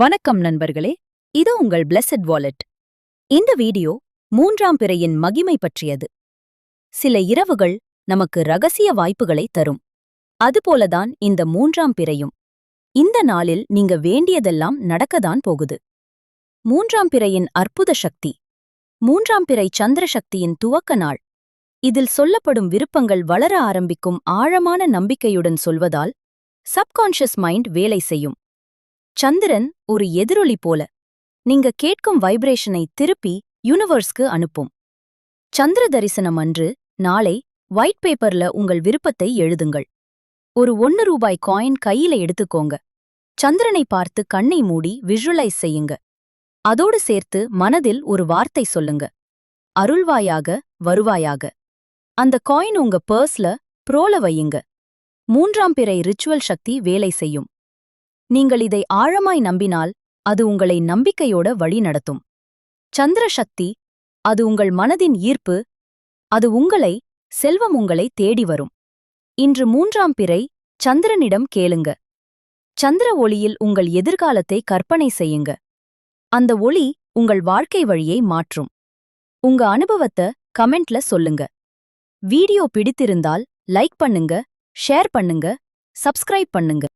வணக்கம் நண்பர்களே இது உங்கள் பிளஸட் வாலெட் இந்த வீடியோ மூன்றாம் பிறையின் மகிமை பற்றியது. சில இரவுகள் நமக்கு ரகசிய வாய்ப்புகளை தரும். அதுபோலதான் இந்த மூன்றாம் பிறையும். இந்த நாளில் நீங்க வேண்டியதெல்லாம் நடக்கத்தான் போகுது. மூன்றாம் பிறையின் அற்புத சக்தி. மூன்றாம் பிறை சந்திர சக்தியின் துவக்க நாள். இதில் சொல்லப்படும் விருப்பங்கள் வளர ஆரம்பிக்கும் ஆழமான நம்பிக்கையுடன் சொல்வதால் சப்கான்ஷியஸ் மைண்ட் வேலை செய்யும். சந்திரன் ஒரு எதிரொலி போல. நீங்க கேட்கும் வைப்ரேஷனை திருப்பி யூனிவர்ஸ்க்கு அனுப்பும். சந்திர தரிசனம் அன்று நாளை ஒயிட் பேப்பர்ல உங்கள் விருப்பத்தை எழுதுங்கள். ஒரு ஒன்னு ரூபாய் காயின் கையில எடுத்துக்கோங்க. சந்திரனை பார்த்து கண்ணை மூடி விஷுவலைஸ் செய்யுங்க. அதோடு சேர்த்து மனதில் ஒரு வார்த்தை சொல்லுங்க. அருள்வாயாக வருவாயாக. அந்த காயின் உங்க பர்ஸ்ல ப்ரோல வையுங்க. மூன்றாம் பிறை ரிச்சுவல் சக்தி வேலை செய்யும். நீங்கள் இதை ஆழமாய் நம்பினால் அது உங்களை நம்பிக்கையோட வழி நடத்தும். சந்திர சக்தி அது உங்கள் மனதின் ஈர்ப்பு அது உங்களை செல்வம் உங்களை தேடி வரும். இன்று மூன்றாம் பிறை சந்திரனிடம் கேளுங்க. சந்திர ஒளியில் உங்கள் எதிர்காலத்தை கற்பனை செய்யுங்க. அந்த ஒளி உங்கள் வாழ்க்கை வழியை மாற்றும். உங்க அனுபவத்தை கமெண்ட்ல சொல்லுங்க. வீடியோ பிடித்திருந்தால் லைக் பண்ணுங்க ஷேர் பண்ணுங்க சப்ஸ்கிரைப் பண்ணுங்க.